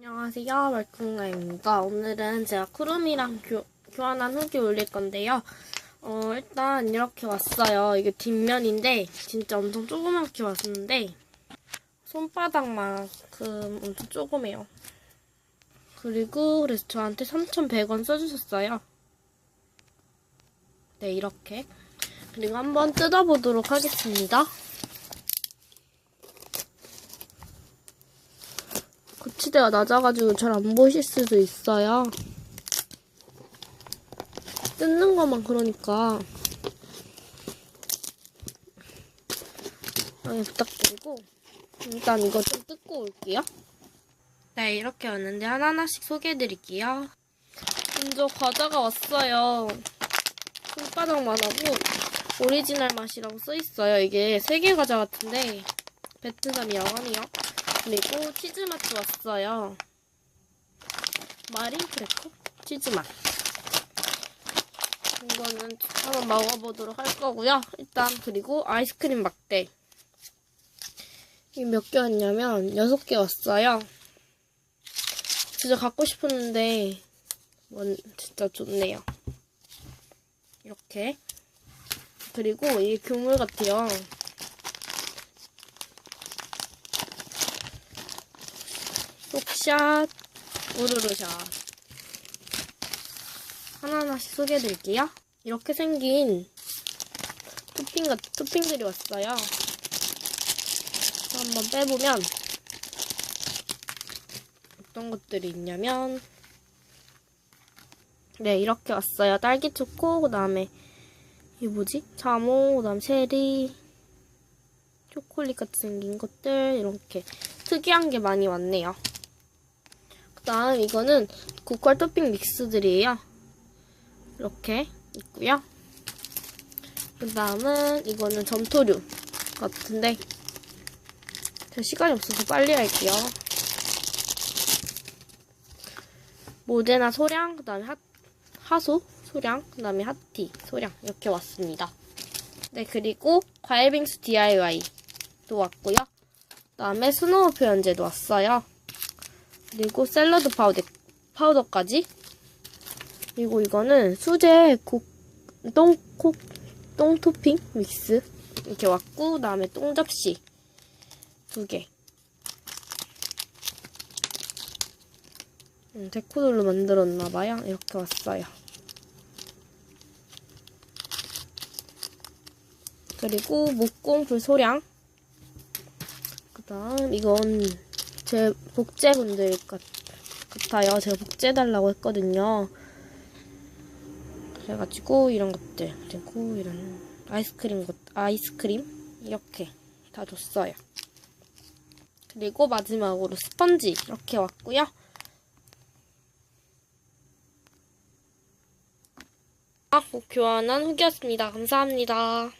안녕하세요. 말콩가입니다. 오늘은 제가 쿠름이랑 교, 교환한 후기 올릴 건데요. 어, 일단 이렇게 왔어요. 이게 뒷면인데, 진짜 엄청 조그맣게 왔는데, 손바닥만큼 엄청 조그매요. 그리고, 그래서 저한테 3,100원 써주셨어요. 네, 이렇게. 그리고 한번 뜯어보도록 하겠습니다. 거치대가 낮아가지고 잘 안 보실 수도 있어요. 뜯는 것만 그러니까 많이 부탁드리고 일단 이거 좀 뜯고 올게요. 네 이렇게 왔는데 하나하나씩 소개해드릴게요. 먼저 과자가 왔어요. 손바닥만 하고 오리지널 맛이라고 써있어요. 이게 세계 과자 같은데 베트남이라고 하네요. 그리고 치즈맛도 왔어요. 마린 크래커? 치즈맛. 이거는 한번 먹어보도록 할 거고요. 일단 그리고 아이스크림 막대. 이게 몇 개 왔냐면 여섯 개 왔어요. 진짜 갖고 싶었는데 뭔 진짜 좋네요. 이렇게. 그리고 이게 교물 같아요. 속샷, 우르르샷. 하나하나씩 소개해드릴게요. 이렇게 생긴 토핑 같 토핑들이 왔어요. 한번 빼보면 어떤 것들이 있냐면 네 이렇게 왔어요. 딸기 초코 그 다음에 이게 뭐지? 자몽 그 다음 체리 초콜릿 같이 생긴 것들 이렇게 특이한 게 많이 왔네요. 그다음 이거는 고퀄 토핑 믹스들이에요. 이렇게 있고요. 그 다음은 이거는 점토류 같은데 저 시간이 없어서 빨리 할게요. 모데나 소량, 그 다음에 하, 하소 소량, 그 다음에 하티 소량 이렇게 왔습니다. 네, 그리고 과일빙수 DIY도 왔고요. 그 다음에 스노우 표현제도 왔어요. 그리고 샐러드 파우더, 파우더까지 그리고 이거는 수제 국, 똥, 콕, 똥 토핑 믹스. 이렇게 왔고, 그 다음에 똥 접시. 두 개. 음, 데코돌로 만들었나봐요. 이렇게 왔어요. 그리고 목공풀 소량. 그 다음, 이건 제 복제분들 같, 같아요. 제가 복제해달라고 했거든요. 그래가지고 이런 것들 그리고 이런 아이스크림 것 아이스크림 이렇게 다 줬어요. 그리고 마지막으로 스펀지 이렇게 왔고요. 아, 교환한 후기였습니다. 감사합니다.